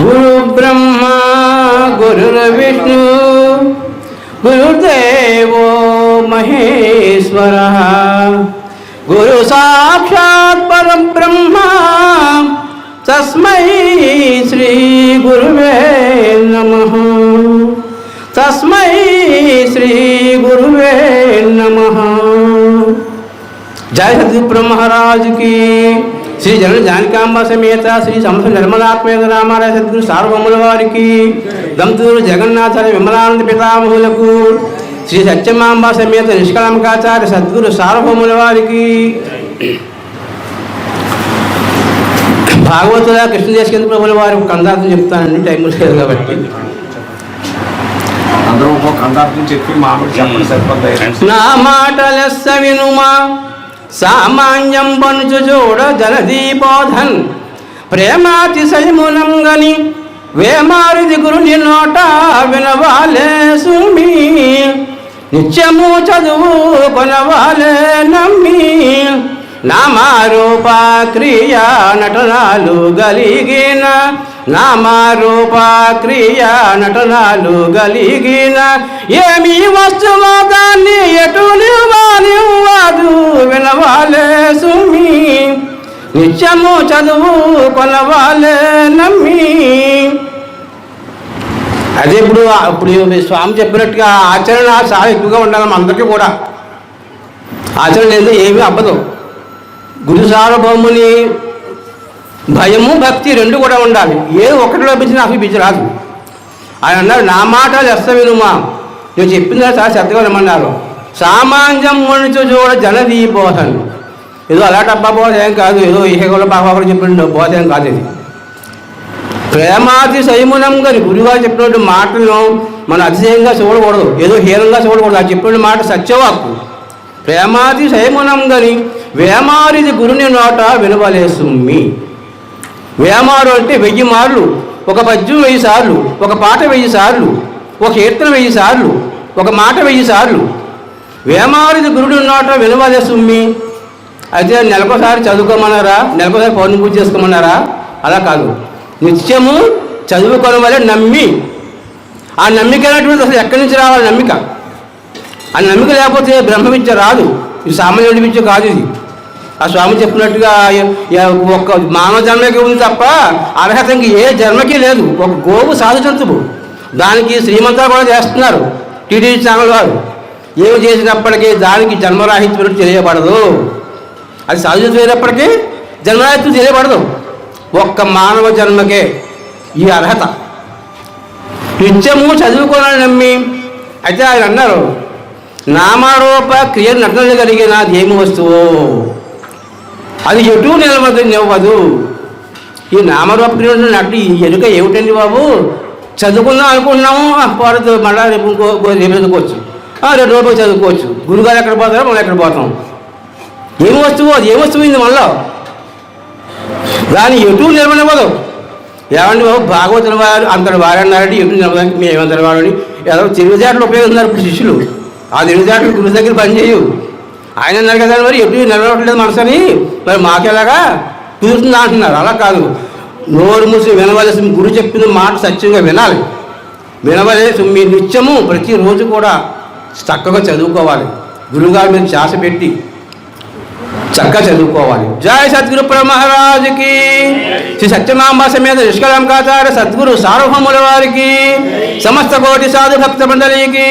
गुरु ब्रह्मा गुरुर्विष्णु गुरुदेव महेश्वर। गुरु साक्षात परम ब्रह्मा तस्म श्री गुरुवे नमः। तस्म श्री गुरुवे नमः। जय सदगुरु महाराज की శ్రీ జన జానకాంబ సమేత శ్రీ సంస్థ నిర్మలాత్మేత రామారాయ సద్గురు సార్వభౌముల వారికి దంతులు జగన్నాథార్య విమలానంద పితామహులకు శ్రీ సత్యమాంబ సమేత నిష్కళంకాచార్య సద్గురు సార్వభౌముల వారికి భాగవతుల కృష్ణదేశకేంద్ర ప్రభుల వారి కందార్థం చెప్తానండి టైం లేదు కాబట్టి. అందరూ కందార్థం చెప్పి మాటలెస్స వినుమా? సామాన్యం పనుచు చూడ జలదీపోధన్. ప్రేమాతిశయమునంగని వేమారిది గురుని నోట వినవాలే సుమి నిత్యము చదువు కొనవాలే నమ్మి. నామారూప క్రియా నటనాలు గలిగిన నామారూప క్రియ నటనాలు గలిగిన ఏమి వస్తువో దాన్ని ఎటు నివ్వనివ్వదు వినవాలే సుమి. నిత్యము చదువు కొనవాలే నమ్మి. అదే ఇప్పుడు ఇప్పుడు స్వామి చెప్పినట్టుగా ఆచరణ చాలా ఎక్కువగా ఉండాలి అందరికీ కూడా. ఆచరణ లేదు ఏమీ అవ్వదు. గురు సార్వభౌముని భయము భక్తి రెండు కూడా ఉండాలి. ఏ ఒకటి లోపించినా అసలు పిచ్చి రాదు. ఆయన అన్నారు నా మాటలు లెస్త వినుమా? నేను చెప్పిన చాలా శ్రద్ధగా వినమన్నారు సామాన్యం మనుచు చూడ జనదీపోహన్ ఏదో అలాంటి బోధ ఏం కాదు ఏదో ఇహగల బాబా కూడా చెప్పిన బోధ ఏం కాదు ఇది. ప్రేమాతి సంయమనం గారి గురుగారు చెప్పినటువంటి మాటలను మనం అతిశయంగా చూడకూడదు ఏదో హీనంగా చూడకూడదు. అది చెప్పిన మాట సత్యవాక్కు. ప్రేమాతి సంయమనం గని వేమారిది గురుని నోట వినవలేసుమ్మి వేమారు అంటే వెయ్యి మార్లు ఒక పద్యం వెయ్యి సార్లు ఒక పాట వెయ్యి సార్లు ఒక కీర్తన వెయ్యి సార్లు ఒక మాట వెయ్యి సార్లు. వేమారుది గురుడు ఉన్నాట వినవలే సుమ్మి. అయితే నెలకోసారి చదువుకోమన్నారా? నెలకోసారి పౌర్ణమి పూజ చేసుకోమన్నారా? అలా కాదు. నిత్యము చదువుకోవడం వల్ల నమ్మి. ఆ నమ్మిక అనేటువంటిది అసలు ఎక్కడి నుంచి రావాలి? నమ్మిక. ఆ నమ్మిక లేకపోతే బ్రహ్మ విద్య రాదు. ఇది సామాన్యుడి విద్య కాదు ఇది. ఆ స్వామి చెప్పినట్టుగా ఒక ఒక్క మానవ జన్మకి ఉంది తప్ప అర్హత ఇంక ఏ జన్మకి లేదు. ఒక గోవు సాధు జంతువు. దానికి శ్రీమంతాలు కూడా చేస్తున్నారు. టీడీ ఛానల్ వారు. ఏమి చేసినప్పటికీ దానికి జన్మరాహిత్యం తెలియబడదు. అది సాధు జంతువు అయినప్పటికీ జన్మరాహిత్యం తెలియబడదు. ఒక్క మానవ జన్మకే ఈ అర్హత. నిత్యము చదువుకోవాలని నమ్మి అయితే ఆయన అన్నారు నామారూప క్రియ నటనలు కలిగిన ఏమి వస్తువు. అది ఎటు నిలవదు నివ్వదు ఈ నామరూప క్రియ నటు ఈ ఎరుక ఏమిటండి బాబు? చదువుకుందాం అనుకుంటున్నాము ఆ, పోరదు రేపు ఇంకో రేపు చదువుకోవచ్చు. ఆ, రెండు రోజులు చదువుకోవచ్చు. గురుగారు ఎక్కడ పోతారో? మనం ఎక్కడ పోతాం? ఏం వస్తువు? అది ఏం వస్తువు ఇది మనలో దాన్ని ఎటు నిలవనివ్వదు. ఏమండి బాబు? భాగవతుల వారు అంతటి వారు అన్నారంటే ఎటు నిలబడానికి మేము ఏమంతటి వారని ఏదో తెలివితేటలు ఉపయోగిస్తున్నారు ఇప్పుడు శిష్యులు. ఆ తెలివితేటలు గురు దగ్గర పనిచేయవు. ఆయన అన్నారు కదా మరి ఎప్పుడు నిలబడలేదు మనసని. మరి మాకెలాగా? కుదురుతుందా అంటున్నారు. అలా కాదు. నోరు మూసి వినవలసిన గురు చెప్పిన మాట సత్యంగా వినాలి. వినవలసి మీ నిత్యము ప్రతిరోజు కూడా చక్కగా చదువుకోవాలి. గురుగారి మీద శ్వాస పెట్టి చక్కగా చదువుకోవాలి. జయ సద్గురు మహారాజుకి శ్రీ సత్యనాంబ సమేత నిష్కలంకాచార్య సద్గురు సార్వభౌముల వారికి సమస్త కోటి సాధు భక్త మండలికి.